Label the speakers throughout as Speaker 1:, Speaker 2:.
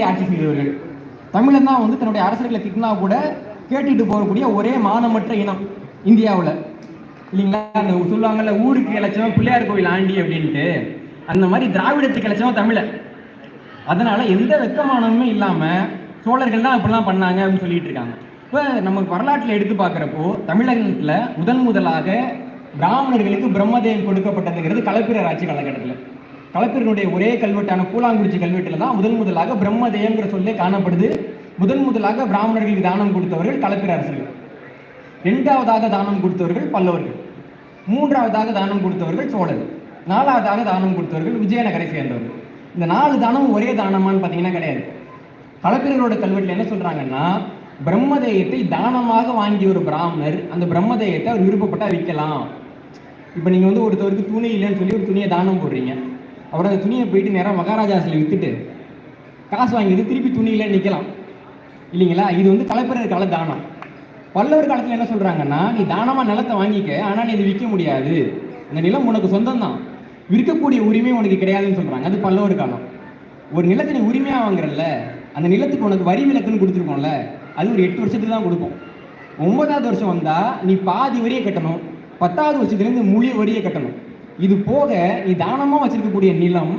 Speaker 1: தமிழர்களை ஆட்சி செய்தவர்கள். தமிழன் தான் வந்து தன்னுடைய அரசர்களை திட்டினா கூட கேட்டுட்டு போகக்கூடிய ஒரே மானமற்ற இனம் இந்தியாவில். இல்லைங்களா? அந்த சொல்லுவாங்கல்ல ஊருக்கு இலட்சம் பிள்ளையார் கோவில் ஆண்டி அப்படின்ட்டு. அந்த மாதிரி திராவிடத்துக்கு இலட்சம் தமிழர் அதனால எந்த வெக்கமானமே இல்லாம சோழர்கள் தான் இப்படிலாம் பண்ணாங்க அப்படின்னு சொல்லிட்டு இருக்காங்க. இப்போ நம்ம வரலாற்றில் எடுத்து பார்க்குறப்போ தமிழகத்தில் முதன் முதலாக பிராமணர்களுக்கு பிரம்மதேயம் கொடுக்கப்பட்டதுங்கிறது கலப்பிரர் ஆட்சி காலகட்டத்தில். களப்பிரனுடைய ஒரே கல்வெட்டான கூழாங்குறிச்சி கல்வெட்டில் தான் முதன் முதலாக பிரம்மதேயங்கிற சொல்லே காணப்படுது. முதன் முதலாக பிராமணர்களுக்கு தானம் கொடுத்தவர்கள் களப்பிர அரசர்கள் இரண்டாவதாக தானம் கொடுத்தவர்கள் பல்லவர்கள். மூன்றாவதாக தானம் கொடுத்தவர்கள் சோழர்கள். நாலாவதாக தானம் கொடுத்தவர்கள் விஜயநகரை சேர்ந்தவர்கள். இந்த நாலு தானமும் ஒரே தானமான்னு பார்த்தீங்கன்னா கிடையாது. களப்பிரர்களோட கல்வெட்டில் என்ன சொல்கிறாங்கன்னா பிரம்மதேயத்தை தானமாக வாங்கிய ஒரு பிராமணர் அந்த பிரம்மதேயத்தை அவர் விருப்பப்பட்டா விற்கலாம். இப்போ நீங்கள் வந்து ஒருத்தவருக்கு துணி இல்லைன்னு சொல்லி ஒரு துணியை தானம் போடுறீங்க. அப்புறம் அந்த துணியை போயிட்டு நேராக மகாராஜாஸில் விற்றுட்டு காசு வாங்கிட்டு திருப்பி துணியில் நிற்கலாம் இல்லைங்களா? இது வந்து கலப்பிரர் கால தானம். பல்லவர் காலத்தில் என்ன சொல்றாங்கன்னா நீ தானமா நிலத்தை வாங்கிக்க ஆனா நீ இதை விற்க முடியாது. இந்த நிலம் உனக்கு சொந்தம் தான் விற்கக்கூடிய உரிமை உனக்கு கிடையாதுன்னு சொல்றாங்க. அது பல்லவர் காலம். ஒரு நிலத்தை நீ உரிமையா வாங்குறல்ல அந்த நிலத்துக்கு உனக்கு வரி விலக்குன்னு கொடுத்துருக்கோம்ல அது ஒரு எட்டு வருஷத்துக்கு தான் கொடுக்கும் ஒன்பதாவது வருஷம் வந்தா நீ பாதி வரியை கட்டணும். பத்தாவது வருஷத்துலேருந்து முழு வரியை கட்டணும். இது போக நீ தானமா வச்சிருக்கக்கூடிய நிலம்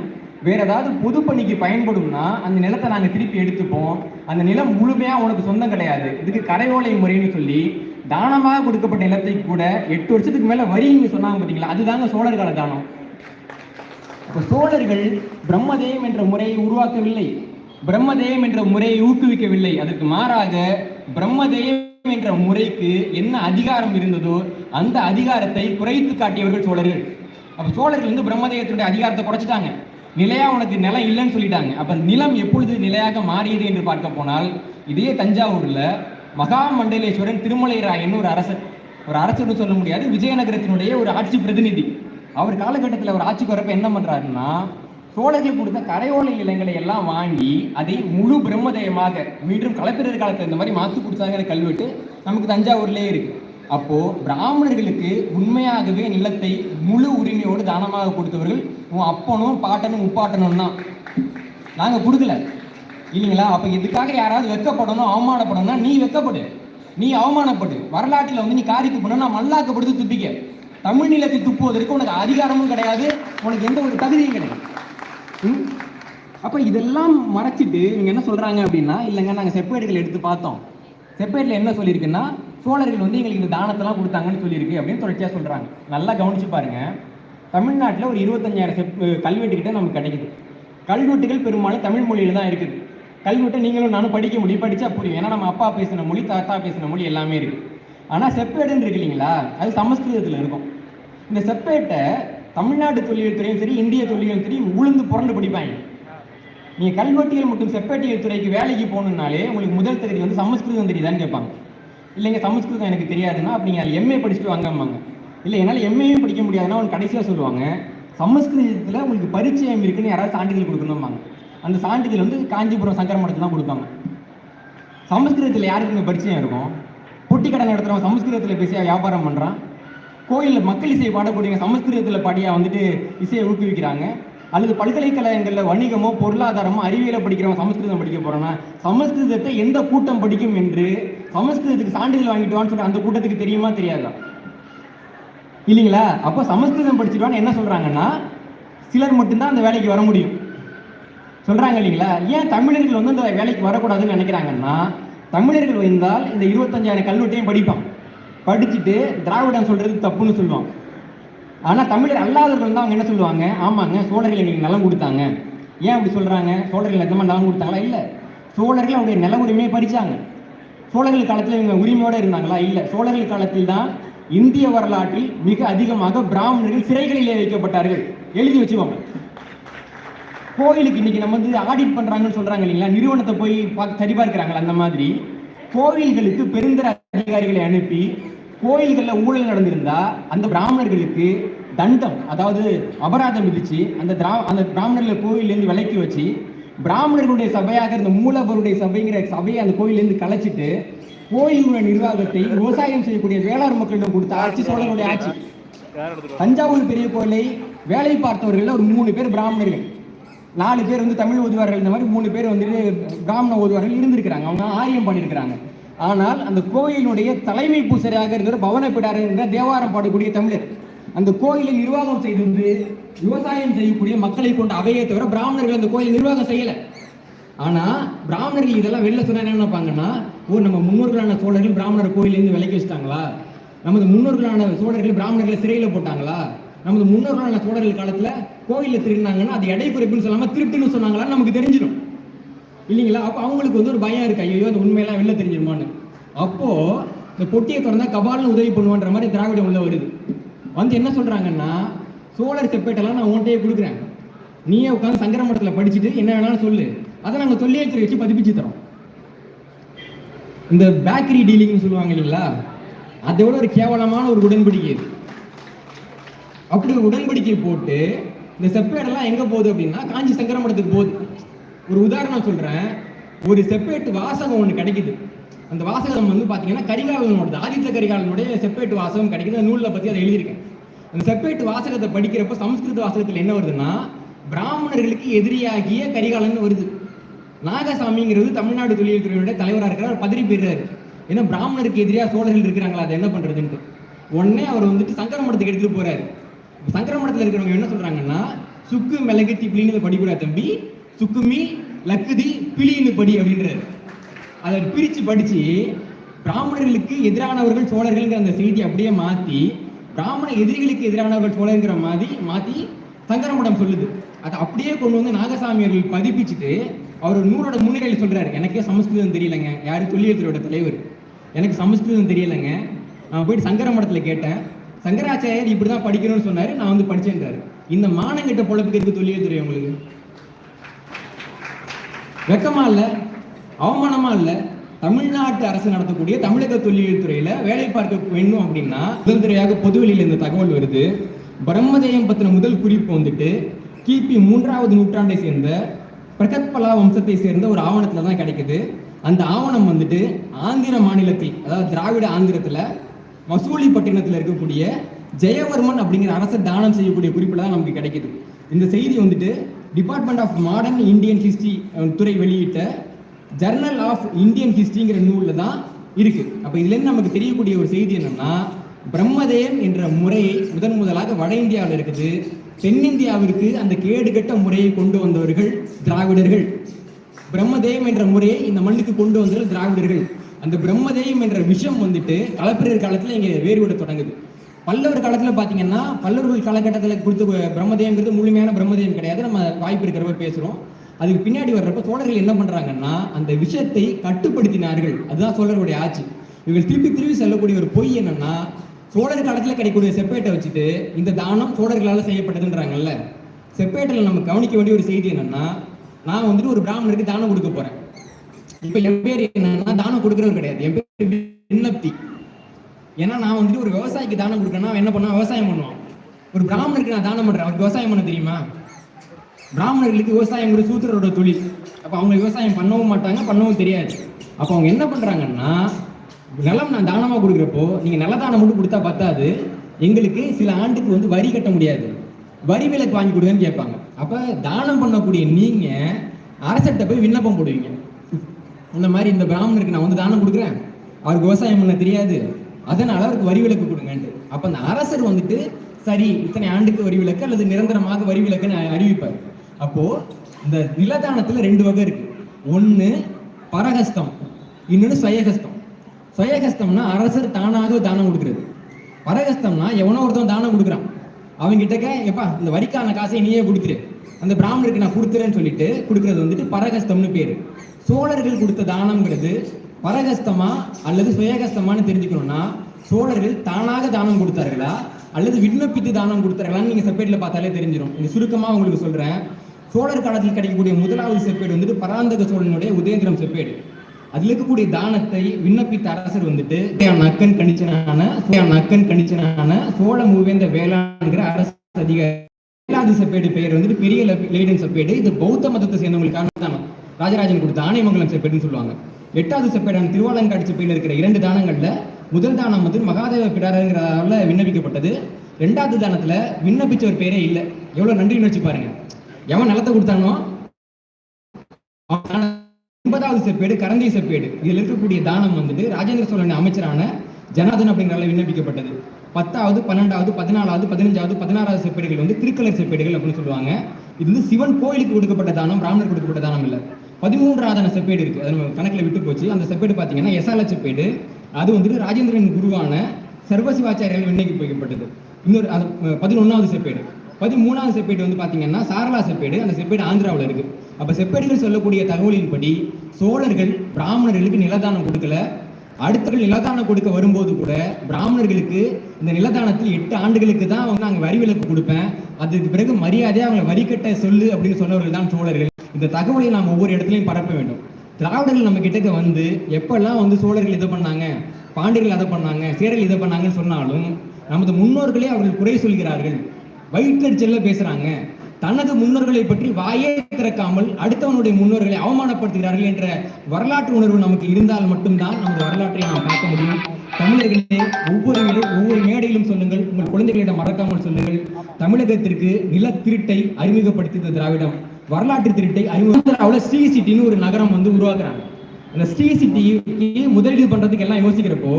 Speaker 1: வேற ஏதாவது பொதுப்பணிக்கு பயன்படும்னா அந்த நிலத்தை நாங்க திருப்பி எடுத்துப்போம். அந்த நிலம் முழுமையா உனக்கு சொந்தம் கிடையாது. இதுக்கு கரையோலை முறைன்னு சொல்லி தானமாக கொடுக்கப்பட்ட நிலத்தை கூட எட்டு வருஷத்துக்கு மேல வரின்னு சொன்னாங்க பாத்தீங்களா? அதுதாங்க சோழர் கால தானம். இப்போ சோழர்கள் பிரம்மதேயம் என்ற முறையை உருவாக்கவில்லை. பிரம்மதேயம் என்ற முறையை ஊக்குவிக்கவில்லை. அதற்கு மாறாக பிரம்மதேயம் என்ற முறைக்கு என்ன அதிகாரம் இருந்ததோ அந்த அதிகாரத்தை குறைத்து காட்டியவர்கள் சோழர்கள். அப்ப சோழர்கள் வந்து பிரம்மதேயத்தினுடைய அதிகாரத்தை குறைச்சிட்டாங்க. நிலையா உனக்கு நிலம் இல்லைன்னு சொல்லிட்டாங்க. அப்ப நிலம் எப்பொழுது நிலையாக மாறியது என்று பார்க்க போனால் இதே தஞ்சாவூர்ல மகாமண்டலேஸ்வரன் திருமலை ராயன் ஒரு அரசர். ஒரு அரசர்னு சொல்ல முடியாது விஜயநகரத்தினுடைய ஒரு ஆட்சி பிரதிநிதி. அவர் காலகட்டத்தில் அவர் ஆட்சிக்கு வரப்ப என்ன பண்றாருன்னா சோழர்கள் கொடுத்த கரையோலை நிலங்களை எல்லாம் வாங்கி அதை முழு பிரம்மதயமாக மீண்டும் கலப்பிரர் காலத்தில் இந்த மாதிரி மாத்து கொடுத்தாங்கிற கல்வெட்டு நமக்கு தஞ்சாவூர்லேயே இருக்கு. அப்போ பிராமணர்களுக்கு உண்மையாகவே நிலத்தை முழு உரிமையோடு தானமாக கொடுத்தவர்கள் உன் அப்பனும் பாட்டனும் உப்பாட்டனும் தான். நாங்க கொடுக்கல. இல்லைங்களா? அப்ப இதுக்காக யாராவது வெக்கப்படணும் அவமானப்படணும்னா நீ வெக்கப்படு. நீ அவமானப்படு. வரலாற்றில் வந்து நீ காரிக்கு பண்ண நான் மல்லாக்கப்படுத்து துப்பிக்க. தமிழ் நிலத்தை துப்புவதற்கு உனக்கு அதிகாரமும் கிடையாது. உனக்கு எந்த ஒரு தகுதியும் கிடையாது. ம்? அப்ப இதெல்லாம் மறைச்சிட்டு இவங்க என்ன சொல்றாங்க அப்படின்னா இல்லைங்க நாங்க செப்பேடுகள் எடுத்து பார்த்தோம். செப்பேட்ல என்ன சொல்லியிருக்குன்னா சோழர்கள் வந்து எங்களுக்கு இந்த தானத்தெல்லாம் கொடுத்தாங்கன்னு சொல்லியிருக்கு அப்படின்னு தொடர்ச்சியாக சொல்கிறாங்க நல்லா கவனிச்சு பாருங்க. தமிழ்நாட்டில் ஒரு இருபத்தஞ்சாயிரம் செப் கல்வெட்டுக்கிட்ட நமக்கு கிடைக்குது. கல்வெட்டுகள் பெரும்பாலும் தமிழ் மொழியில் தான் இருக்குது. கல்வெட்டை நீங்களும் நானும் படிக்க முடியும். படித்தா புரியும். ஏன்னா நம்ம அப்பா பேசின மொழி தாத்தா பேசின மொழி எல்லாமே இருக்குது ஆனால் செப்பேடுன்னு இருக்கு இல்லைங்களா? அது சமஸ்கிருதத்தில் இருக்கும். இந்த செப்பேட்டை தமிழ்நாடு தொழில்துறையும் துறையும் சரி இந்திய தொல்லியல் துறையும் உளுந்து புரண்டு படிப்பாங்க. நீங்கள் கல்வெட்டியல் மற்றும் செப்பேட்டியல் துறைக்கு வேலைக்கு போகணுன்னாலே உங்களுக்கு முதல் தகுதி வந்து சமஸ்கிருதம் தெரியுதான்னு கேட்பாங்க. இல்லைங்க சமஸ்கிருதம் எனக்கு தெரியாதுன்னா அப்படி நீங்கள் எம்ஏ படிச்சுட்டு வாங்கம்பாங்க இல்லை என்னால் எம்ஏயும் படிக்க முடியாதுன்னா அவன் கடைசியாக சொல்லுவாங்க சமஸ்கிருதத்தில் உங்களுக்கு பரிச்சயம் இருக்குன்னு யாராவது சான்றிதழ் கொடுக்கணும்பாங்க அந்த சான்றிதழ் வந்து காஞ்சிபுரம் சங்கர மடத்தில் தான் கொடுப்பாங்க. சமஸ்கிருதத்தில் யாருக்குங்க பரிச்சயம் இருக்கும்? பொட்டி கடை நடத்துகிறவன் சமஸ்கிருதத்தில் பேசியா வியாபாரம் பண்ணுறான் கோயிலில் மக்கள் இசை பாடக்கூடியவங்க சமஸ்கிருதத்தில் பாடியாக வந்துட்டு இசையை ஊக்குவிக்கிறாங்க. அல்லது பல்கலைக்கழகங்களில் வணிகமோ பொருளாதாரமோ அறிவியலை படிக்கிறவன் சமஸ்கிருதம் படிக்க போகிறான்னா சமஸ்கிருதத்தை எந்த கூட்டம் படிக்கும் என்று சமஸ்கிருதத்துக்கு சான்றிதழ் வாங்கிட்டு வான்னு அந்த கூட்டத்துக்கு தெரியுமா தெரியாதா? இல்லைங்களா? அப்போ சமஸ்கிருதம் படிச்சுட்டு என்ன சொல்றாங்கன்னா சிலர் மட்டும்தான் அந்த வேலைக்கு வர முடியும். சொல்றாங்க இல்லைங்களா? ஏன் தமிழர்கள் வந்து இந்த வேலைக்கு வரக்கூடாதுன்னு நினைக்கிறாங்கன்னா தமிழர்கள் வந்தால் இந்த இருபத்தஞ்சாயிரம் கல்வெட்டையும் படிப்பான். படிச்சுட்டு திராவிடம் சொல்றது தப்புன்னு சொல்லுவான். ஆனா தமிழர் அல்லாதவர்கள் வந்து அவங்க என்ன சொல்லுவாங்க? ஆமாங்க சோழர்கள் எங்களுக்கு நலம் கொடுத்தாங்க. ஏன் அப்படி சொல்றாங்க? சோழர்கள் நிஜமா நலம் கொடுத்தாங்களா? இல்ல. சோழர்கள் அவருடைய நில உரிமையை பறிச்சாங்க. சோழர்கள் காலத்தில் இவங்க உரிமையோட இருந்தாங்களா? இல்லை. சோழர்கள் காலத்தில் தான் இந்திய வரலாற்றில் மிக அதிகமாக பிராமணர்கள் சிறைகளிலே வைக்கப்பட்டார்கள். எழுதி வச்சுக்கோங்க. கோயிலுக்கு இன்னைக்கு நம்ம வந்து ஆடிட் பண்றாங்கன்னு சொல்றாங்க இல்லைங்களா? நிறுவனத்தை போய் பார்த்து சரிபார்க்கிறாங்களா அந்த மாதிரி. கோவில்களுக்கு பெருந்தர அதிகாரிகளை அனுப்பி கோயில்களில் ஊழல் நடந்திருந்தா அந்த பிராமணர்களுக்கு தண்டம் அதாவது அபராதம் விதிச்சு அந்த திரா அந்த பிராமணர்களை கோயிலேருந்து விலக்கி வச்சு பிராமணர்களுடைய சபையாக இருந்த மூலவருடைய சபைங்கிற சபையை அந்த கோயிலேருந்து கலைச்சிட்டு கோயிலுடைய நிர்வாகத்தை விவசாயம் செய்யக்கூடிய வேளாண் மக்களிடம் கொடுத்த ஆட்சி சோழர்களுடைய ஆட்சி. தஞ்சாவூர் பெரிய கோயிலை வேலை பார்த்தவர்கள் ஒரு மூணு பேர் பிராமணர்கள். நாலு பேர் வந்து தமிழ் ஓதுவார்கள். இந்த மாதிரி மூணு பேர் வந்துட்டு பிராமண ஓதுவார்கள் இருந்திருக்கிறாங்க. அவங்க ஆரியம் பண்ணியிருக்கிறாங்க. ஆனால் அந்த கோயிலுடைய தலைமை பூசரியாக இருக்கிற பவனப்பிடார் என்ற தேவாரம் பாடக்கூடிய தமிழர். அந்த கோயிலை நிர்வாகம் செய்து வந்து விவசாயம் செய்யக்கூடிய மக்களை கொண்ட அவையை தவிர பிராமணர்கள் அந்த கோயிலை நிர்வாகம் செய்யல. ஆனா பிராமணர்கள் இதெல்லாம் வெளில சொன்னா என்ன நினைப்பாங்கன்னா ஓ நம்ம முன்னோர்களான சோழர்கள் பிராமணர் கோயிலேருந்து விலக்கி வச்சிட்டாங்களா? நமது முன்னோர்களான சோழர்கள் பிராமணர்களை சிறையில போட்டாங்களா? நமது முன்னோர்களான சோழர்கள் காலத்துல கோயில திருடினாங்கன்னா அது எடை குறைப்புன்னு சொல்லாம திருட்டுன்னு சொன்னாங்களான்னு நமக்கு தெரிஞ்சிடும். இல்லைங்களா? அப்போ அவங்களுக்கு வந்து ஒரு பயம் இருக்கு. ஐயோ அந்த உண்மையெல்லாம் வெளில தெரிஞ்சிருமான்னு. அப்போ இந்த பொட்டியை திறந்தா கபால்னு உதவி பண்ணுவான்ற மாதிரி திராவிடம் உள்ள வருது. வந்து என்ன சொல்கிறாங்கன்னா சோழர் செப்பேட்டெல்லாம் நான் உன்கிட்டயே கொடுக்குறேன். நீயே உட்காந்து சங்கர மடத்துல படிச்சுட்டு என்ன வேணாலும் சொல்லு. அதை நாங்கள் தொல்லியல் வச்சு பதிப்பிச்சு தரோம். இந்த பேக்கரி டீலிங்னு சொல்லுவாங்க இல்லைங்களா? அதை விட ஒரு கேவலமான ஒரு உடன்படிக்கை அப்படி ஒரு உடன்படிக்கை போட்டு இந்த செப்பேடெல்லாம் எங்கே போகுது அப்படின்னா காஞ்சி சங்கர மடத்துக்கு போகுது. ஒரு உதாரணம் சொல்கிறேன் ஒரு செப்பேட்டு வாசகம் ஒன்று கிடைக்குது. அந்த வாசகம் வந்து பார்த்தீங்கன்னா கரிகாலனோட ஆதித்த கரிகாலனுடைய செப்பேட்டு வாசகம் கிடைக்குது. அந்த நூலில் பற்றி அதை எழுதியிருக்கேன். அந்த செப்பேட்டு வாசகத்தை படிக்கிறப்ப சமஸ்கிருத வாசகத்தில் என்ன வருதுன்னா பிராமணர்களுக்கு எதிரியாகிய கரிகாலன் வருது. நாகசாமிங்கிறது தமிழ்நாடு தொழில் துறையுடைய தலைவராக இருக்கிறார். பதறி பெறுறாரு. ஏன்னா பிராமணருக்கு எதிரியாக சோழர்கள் இருக்கிறாங்களா அதை என்ன பண்றதுன்ட்டு. உடனே அவர் வந்துட்டு சங்கர மடத்துக்கு எடுத்துட்டு போறாரு. சங்கர மடத்தில் இருக்கிறவங்க என்ன சொல்றாங்கன்னா சுக்கு மிளகு திப்பிலின்னு படிக்கூடாது தம்பி. சுக்குமி லக்குதி பிளின்னு படி அப்படின்றாரு. அதை பிரிச்சு படிச்சு பிராமணர்களுக்கு எதிரானவர்கள் சோழர்கள்ங்கிற அந்த செய்தி அப்படியே மாத்தி பிராமண எதிரிகளுக்கு எதிரானவர்கள் சோழருங்கிற மாதிரி மாத்தி சங்கரமடம் சொல்லுது. அதை அப்படியே கொண்டு வந்து நாகசாமி அவர்கள் பதிப்பிச்சுட்டு அவர் நூலோட முன்னிலையில் சொல்றாரு. எனக்கே சமஸ்கிருதம் தெரியலைங்க. யாரு தொல்லியத்துறையோட தலைவர்? எனக்கு சமஸ்கிருதம் தெரியலைங்க. நான் போயிட்டு சங்கர மடத்தில் கேட்டேன். சங்கராச்சாரியர் இப்படிதான் படிக்கணும்னு சொன்னாரு. நான் வந்து படிச்சேன்றாரு. இந்த மானங்கிட்ட பொழப்புக்கு இருக்கு தொல்லியத்துறை உங்களுக்கு? வெக்கமா இல்லை? அவமானமா இல்ல. தமிழ்நாட்டு அரசு நடத்தக்கூடிய தமிழக தொல்லியல் துறையில வேலை பார்க்க வேண்டும் அப்படின்னா முதல்துறையாக பொதுவெளியில் இந்த தகவல் வருது. பிரம்மதேயம் பத்தின முதல் குறிப்பு வந்துட்டு கிபி மூன்றாவது நூற்றாண்டை சேர்ந்த பிரகத்பலா வம்சத்தை சேர்ந்த ஒரு ஆவணத்துல தான் கிடைக்குது. அந்த ஆவணம் வந்துட்டு ஆந்திர மாநிலத்தில் அதாவது திராவிட ஆந்திரத்துல மசூலிப்பட்டினத்தில் இருக்கக்கூடிய ஜெயவர்மன் அப்படிங்கிற அரசை தானம் செய்யக்கூடிய குறிப்பில் தான் நமக்கு கிடைக்குது. இந்த செய்தி வந்துட்டு department of modern Indian history துறை வெளியிட்ட ஜர்னல் ஆஃப் இந்தியன் ஹிஸ்டரிங்கிற நூலில் தான் இருக்கு. அப்போ இதுலேருந்து நமக்கு தெரியக்கூடிய ஒரு செய்தி என்னன்னா பிரம்மதேயம் என்ற முறையை முதன் முதலாக வட இந்தியாவில் இருக்குது. தென்னிந்தியாவிற்கு அந்த கேடுகட்ட முறையை கொண்டு வந்தவர்கள் திராவிடர்கள். பிரம்மதேயம் என்ற முறையை இந்த மண்ணுக்கு கொண்டு வந்தவர்கள் திராவிடர்கள். அந்த பிரம்மதேயம் என்ற விஷயம் வந்துட்டு களப்பிரர் காலத்தில் இங்கே வேறுபட தொடங்குது. பல்லவர் காலத்தில் பார்த்தீங்கன்னா பல்லவர்கள் காலகட்டத்தில் கொடுத்த பிரம்மதேயங்கிறது முழுமையான பிரம்மதேயம் கிடையாது. நம்ம வாய்ப்பு இருக்கிறவங்க பேசுகிறோம் அதுக்கு பின்னாடி வர்றப்ப சோழர்கள் என்ன பண்றாங்கன்னா அந்த விஷயத்தை கட்டுப்படுத்தினார்கள். அதுதான் சோழர்களுடைய ஆட்சி. இவர்கள் திருப்பி திருப்பி செல்லக்கூடிய ஒரு பொய் என்னன்னா சோழர் காலத்துல கிடைக்கக்கூடிய செப்பேட்டை வச்சுட்டு இந்த தானம் சோழர்களால் செய்யப்பட்டதுன்றாங்கல்ல. செப்பேட்டில் நம்ம கவனிக்க வேண்டிய ஒரு செய்தி என்னன்னா நான் வந்துட்டு ஒரு பிராமணருக்கு தானம் கொடுக்க போறேன். இப்ப என் பேர் என்னன்னா தானம் கொடுக்கறவர் கிடையாது. என் பேர் விண்ணப்தி. ஏன்னா நான் வந்துட்டு ஒரு விவசாயிக்கு தானம் கொடுக்கறேன்னா அவன் என்ன பண்ணுவேன்? விவசாயம் பண்ணுவான். ஒரு பிராமணருக்கு நான் தானம் பண்றேன். அவருக்கு விவசாயம் பண்ண தெரியுமா? பிராமணர்களுக்கு விவசாயங்கிறது சூத்திரரோட தொழில். அப்போ அவங்க விவசாயம் பண்ணவும் மாட்டாங்க பண்ணவும் தெரியாது. அப்போ அவங்க என்ன பண்ணுறாங்கன்னா நிலம் நான் தானமாக கொடுக்குறப்போ நீங்க நிலதானம் மட்டும் கொடுத்தா பத்தாது. எங்களுக்கு சில ஆண்டுக்கு வந்து வரி கட்ட முடியாது. வரி விலக்கு வாங்கி கொடுங்கன்னு கேட்பாங்க. அப்போ தானம் பண்ணக்கூடிய நீங்கள் அரசர்கிட்ட போய் விண்ணப்பம் போடுவீங்க. இந்த மாதிரி இந்த பிராமணருக்கு நான் வந்து தானம் கொடுக்குறேன். அவருக்கு விவசாயம் பண்ண தெரியாது. அதனால அவருக்கு வரி விலக்கு கொடுங்கன்ட்டு. அப்போ அந்த அரசர் வந்துட்டு சரி இத்தனை ஆண்டுக்கு வரி விலக்கு அல்லது நிரந்தரமாக வரி விலக்குன்னு அறிவிப்பார். அப்போ இந்த நிலதானத்துல ரெண்டு வகை இருக்கு. ஒன்று பரஹஸ்தம் இன்னொன்னு சுயகஸ்தம். சுயகஸ்தம்னா அரசர் தானாக தானம் கொடுக்குறது. பரகஸ்தம்னா எவனோ ஒருத்தன் தானம் கொடுக்குறான். அவங்க கிட்டக்க எப்பா இந்த வரிக்கான காசை நீயே கொடுத்துரு. அந்த பிராமணருக்கு நான் கொடுத்துறேன்னு சொல்லிட்டு கொடுக்கறது வந்துட்டு பரகஸ்தம்னு பேரு. சோழர்கள் கொடுத்த தானம்ங்கிறது பரகஸ்தமா அல்லது சுயகஸ்தமானு தெரிஞ்சுக்கணும்னா சோழர்கள் தானாக தானம் கொடுத்தார்களா அல்லது விண்ணப்பித்து தானம் கொடுத்தார்களான்னு நீங்க செப்பேட்ல பார்த்தாலே தெரிஞ்சிடும் இந்த சுருக்கமா உங்களுக்கு சொல்றேன். சோழர் காலத்தில் கிடைக்கக்கூடிய முதலாவது செப்பேடு வந்துட்டு பராந்தக சோழனுடைய உதயந்திரம் செப்பேடு. அதுல இருக்கக்கூடிய தானத்தை விண்ணப்பித்த அரசர் வந்துட்டு நக்கன் கணிச்சனான நக்கன் கணிச்சனான சோழ மூவேந்த வேளாண்கிற அரசு அதிகாரி. ஏழாவது செப்பேடு பெயர் வந்துட்டு பெரிய லேடன் செப்பேடு. இது பௌத்த மதத்தை சேர்ந்தவங்களுக்கான தானம் ராஜராஜன் கொடுத்த ஆணைமங்கலம் செப்பேடுன்னு சொல்லுவாங்க. எட்டாவது செப்பேடான திருவாலங்காடு செப்பேடில் இருக்கிற இரண்டு தானங்கள்ல முதல் தானம் வந்து மகாதேவ பிடாரங்கிறதால விண்ணப்பிக்கப்பட்டது. ரெண்டாவது தானத்துல விண்ணப்பிச்ச ஒரு பேரே இல்லை. எவ்வளவு நன்றி வச்சு பாருங்க. எவன் நிலத்தை கொடுத்தானோ ஒன்பதாவது செப்பேடு கரந்தி செப்பேடு. இதில் இருக்கக்கூடிய தானம் வந்துட்டு ராஜேந்திர சோழன் அமைச்சரான ஜனாதன் அப்படிங்கிறத விண்ணப்பிக்கப்பட்டது. பத்தாவது பன்னெண்டாவது பதினாலாவது பதினஞ்சாவது பதினாறாவது செப்பேடுகள் வந்து திருக்கலர் செப்பேடுகள் அப்படின்னு சொல்லுவாங்க. இது வந்து சிவன் கோயிலுக்கு கொடுக்கப்பட்ட தானம் பிராமணர் கொடுக்கப்பட்ட தானம் இல்ல. பதிமூன்றாவதான செப்பேடு இருக்கு. அது நம்ம கணக்குல விட்டு போச்சு. அந்த செப்பேடு பாத்தீங்கன்னா எசால செப்பேடு. அது வந்துட்டு ராஜேந்திரன் குருவான சர்வசிவாச்சாரியர்கள் விண்ணப்பிக்கப்பட்டது. இன்னொரு அது பதினொன்னாவது செப்பேடு. பதிமூணாவது செப்பேடு வந்து பார்த்தீங்கன்னா சாரலா செப்பேடு அந்த செப்பேடு ஆந்திராவில் இருக்கு. அப்போ செப்பேடுகள் சொல்லக்கூடிய தகவலின்படி சோழர்கள் பிராமணர்களுக்கு நிலதானம் கொடுக்கல. அடுத்தவர்கள் நிலதானம் கொடுக்க வரும்போது கூட பிராமணர்களுக்கு இந்த நிலதானத்தில் எட்டு ஆண்டுகளுக்கு தான் வந்து நாங்கள் வரி விலக்கு கொடுப்பேன். அதுக்கு பிறகு மரியாதையை அவங்களை வரி கட்ட சொல்லு அப்படின்னு சொன்னவர்கள் தான் சோழர்கள். இந்த தகவலை நாம் ஒவ்வொரு இடத்துலையும் பரப்ப வேண்டும். திராவிடர்கள் நம்ம கிட்டக்க வந்து எப்பெல்லாம் வந்து சோழர்கள் இதை பண்ணாங்க பாண்டியர்கள் அதை பண்ணாங்க சேரர்கள் இதை பண்ணாங்கன்னு சொன்னாலும் நமது முன்னோர்களே அவர்கள் குறை சொல்கிறார்கள். வயிற்றெரிச்சல்ல பேசுறாங்க. தனது முன்னோர்களை பற்றி வாயே திறக்காமல் அடுத்தவனுடைய முன்னோர்களை அவமானப்படுத்துகிறார்கள் என்ற வரலாற்று உணர்வு நமக்கு இருந்தால் மட்டும்தான் நமது வரலாற்றை நாம் பார்க்க முடியும். தமிழர்களே ஒவ்வொரு ஒவ்வொரு மேடையிலும் சொல்லுங்கள் உங்கள் குழந்தைகளிடம் மறக்காமல் சொல்லுங்கள். தமிழகத்திற்கு நில திருட்டை அறிமுகப்படுத்தியது திராவிடம். வரலாற்று திருட்டை அறிமுகத்தில் ஸ்ரீ சிட்டின்னு ஒரு நகரம் வந்து உருவாக்குறாங்க. அந்த ஸ்ரீ சிட்டிக்கு முதலீடு பண்றதுக்கு எல்லாம் யோசிக்கிறப்போ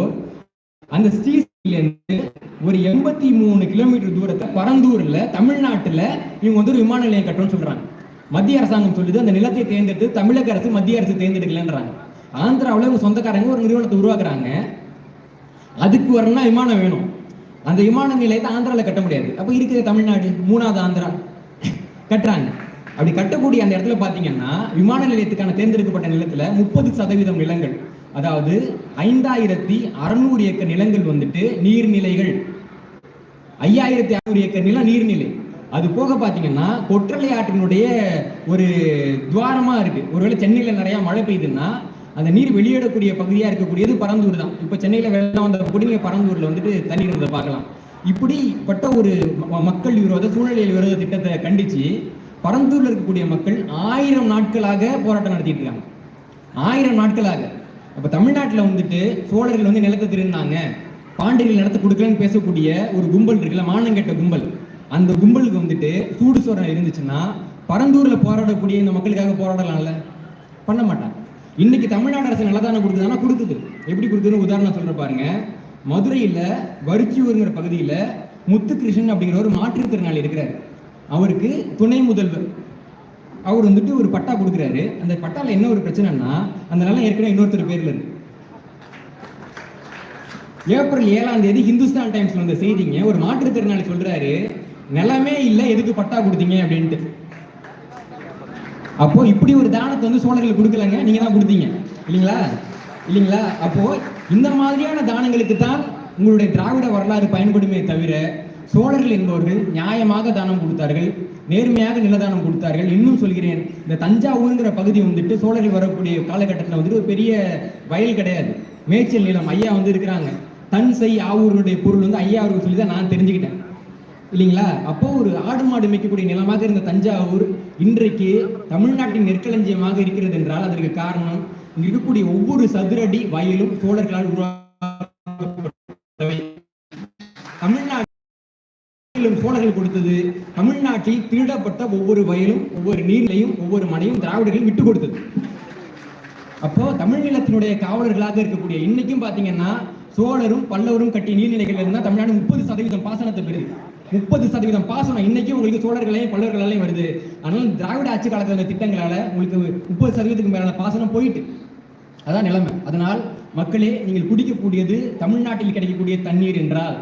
Speaker 1: அந்த ஸ்ரீ ஒரு எண்பத்தி மூணு கிலோமீட்டர் தூரத்தை பரந்தூர்ல தமிழ்நாட்டுல இவங்க வந்து ஒரு விமான நிலையம் கட்டணும்னு சொல்றாங்க. மத்திய அரசாங்கம் சொல்லுது அந்த நிலத்தை தேர்ந்தெடுத்து தமிழக அரசு மத்திய அரசு தேர்ந்தெடுக்கலன்றாங்க. ஆந்திராவுல இவங்க சொந்தக்காரங்க ஒரு நிறுவனத்தை உருவாக்குறாங்க. அதுக்கு வரணும்னா விமானம் வேணும். அந்த விமான நிலையத்தை ஆந்திரால கட்ட முடியாது. அப்ப இருக்குது தமிழ்நாடு மூணாவது ஆந்திரா கட்டுறாங்க. அப்படி கட்டக்கூடிய அந்த இடத்துல பாத்தீங்கன்னா விமான நிலையத்துக்கான தேர்ந்தெடுக்கப்பட்ட நிலத்துல முப்பது சதவீதம் நிலங்கள். அதாவது ஐந்தாயிரத்தி அறுநூறு ஏக்கர் நிலங்கள் வந்துட்டு நீர்நிலைகள். ஐயாயிரத்தி அறுநூறு ஏக்கர் நிலம் நீர்நிலை. அது போக பாத்தீங்கன்னா கொற்றலை ஆற்றினுடைய ஒரு துவாரமா இருக்கு. ஒருவேளை சென்னையில நிறைய மழை பெய்யுதுன்னா அந்த நீர் வெளியிடக்கூடிய பகுதியா இருக்கக்கூடியது பரந்தூர் தான். இப்ப சென்னையில வெள்ளம் வந்த குடிநீர் பரந்தூர்ல வந்துட்டு தண்ணீர் இருந்ததை பார்க்கலாம். இப்படிப்பட்ட ஒரு மக்கள் விரோத சூழ்நிலையில் விரோத திட்டத்தை கண்டிச்சு பரந்தூர்ல இருக்கக்கூடிய மக்கள் ஆயிரம் நாட்களாக போராட்டம் நடத்திட்டு இருக்காங்க. ஆயிரம் நாட்களாக. அப்ப தமிழ்நாட்டில் வந்துட்டு சோழர்கள் வந்து நிலத்தை திருந்தாங்க பாண்டியர்கள் நிலத்தை கொடுக்கலன்னு பேசக்கூடிய ஒரு கும்பல் இருக்குல்ல மானங்கெட்ட கும்பல். அந்த கும்பலுக்கு வந்துட்டு சூடு சோரம் இருந்துச்சுன்னா பரந்தூர்ல போராடக்கூடிய இந்த மக்களுக்காக போராடலாம்ல. பண்ண மாட்டான் இன்னைக்கு தமிழ்நாடு அரசு நிலதானம் கொடுக்குதுன்னா கொடுக்குது. எப்படி கொடுக்குதுன்னு உதாரணம் சொல்ற பாருங்க. மதுரையில வரிச்சியூருங்கிற பகுதியில முத்துகிருஷ்ணன் அப்படிங்கிற ஒரு மாற்றுத்திறனாளி இருக்கிறார். அவருக்கு துணை முதல்வர். அவர் வந்துட்டு ஒரு பட்டா கொடுக்குறாரு. அந்த பட்டால என்ன ஒரு பிரச்சனைன்னா அந்த நிலம் ஏற்கனவே இன்னொருத்தர் பேர்ல இருக்கு ஏப்ரல் ஏழாம் தேதி ஹிந்துஸ்தான் டைம்ஸ்ல வந்த செய்திங்க ஒரு மாற்றுத்திறனாளி சொல்றாரு நிலமே இல்ல எதுக்கு பட்டா கொடுத்தீங்க? அப்படின்ட்டு. அப்போ இப்படி ஒரு தானத்தை வந்து சோழர்கள் கொடுக்கலங்க நீங்க தான் கொடுத்தீங்க. இல்லைங்களா? இல்லைங்களா? அப்போ இந்த மாதிரியான தானங்களுக்கு தான் உங்களுடைய திராவிட வரலாறு பயன்படுமே தவிர சோழர்கள் என்பவர்கள் நியாயமாக தானம் கொடுத்தார்கள். நேர்மையாக நிலதானம் கொடுத்தார்கள். இன்னும் சொல்கிறேன் இந்த தஞ்சாவூருங்கிற பகுதி வந்துட்டு சோழர்கள் வரக்கூடிய காலகட்டத்தில் வந்துட்டு ஒரு பெரிய வயல் கிடையாது. மேய்ச்சல் நிலம் ஐயா வந்து இருக்கிறாங்க. தன் செய் ஆவூருடைய பொருள் வந்து ஐயா அவர்கள் சொல்லி தான் நான் தெரிஞ்சுக்கிட்டேன். இல்லைங்களா? அப்போ ஒரு ஆடு மாடு மேய்க்கக்கூடிய நிலமாக இருந்த தஞ்சாவூர் இன்றைக்கு தமிழ்நாட்டின் நெற்களஞ்சியமாக இருக்கிறது என்றால் அதற்கு காரணம் இருக்கக்கூடிய ஒவ்வொரு சதுரடி வயலும் சோழர்களால் உருவாக்க தமிழ்நாட்டிலும் சோழர்கள் கொடுத்தது. தமிழ்நாட்டில் திருடப்பட்ட ஒவ்வொரு வயலும் ஒவ்வொரு நீர்லையும் ஒவ்வொரு மனையும் திராவிடர்கள் விட்டு கொடுத்தது. அப்போ தமிழ் நிலத்தினுடைய காவலர்களாக இருக்கக்கூடிய இன்னைக்கும் பாத்தீங்கன்னா சோழரும் பல்லவரும் கட்டிய நீர்நிலைகள் இருந்தால் தமிழ்நாடு முப்பது சதவீதம் பாசனத்தை பெறுது. முப்பது சதவீதம் பாசனம் இன்னைக்கும் உங்களுக்கு சோழர்களையும் பல்லவர்களாலையும் வருது. ஆனால் திராவிட ஆட்சி காலத்தில் திட்டங்களால உங்களுக்கு முப்பது சதவீதத்துக்கு மேலான பாசனம் போயிட்டு. அதான் நிலைமை. அதனால் மக்களே நீங்கள் குடிக்கக்கூடியது தமிழ்நாட்டில் கிடைக்கக்கூடிய தண்ணீர் என்றால்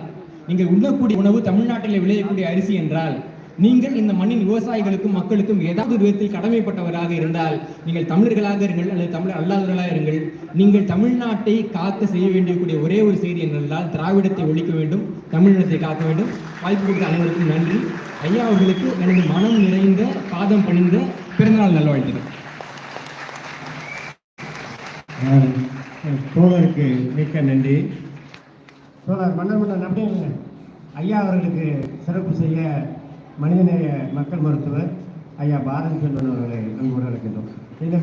Speaker 1: நீங்கள் உண்ணக்கூடிய உணவு தமிழ்நாட்டில் விளையக்கூடிய அரிசி என்றால் நீங்கள் இந்த மண்ணின் விவசாயிகளுக்கும் மக்களுக்கும் ஏதாவது விதத்தில் கடமைப்பட்டவராக இருந்தால் நீங்கள் தமிழர்களாக இருங்கள் அல்லது தமிழர் அல்லாதவர்களாக இருங்கள். நீங்கள் தமிழ்நாட்டை காக்க செய்ய வேண்டியக்கூடிய ஒரே ஒரு செய்தி என்னென்றால் திராவிடத்தை ஒழிக்க வேண்டும் தமிழினத்தை காக்க வேண்டும். வாய்ப்பு கொடுத்த அனைவருக்கும் நன்றி. ஐயா அவர்களுக்கு எனது மனம் நிறைந்த பாதம் பணிந்த பிறந்தநாள் நல்வாழ்த்துக்கள்.
Speaker 2: தோழருக்கு மிக்க நன்றி. தோழர் மன்னர் மன்னர் அப்படியே ஐயா அவர்களுக்கு சிறப்பு செய்ய மனிதநேய மக்கள் மருத்துவர் ஐயா பாரதி செல்வன் அவர்களை அன்போடு அழைக்கின்றோம்.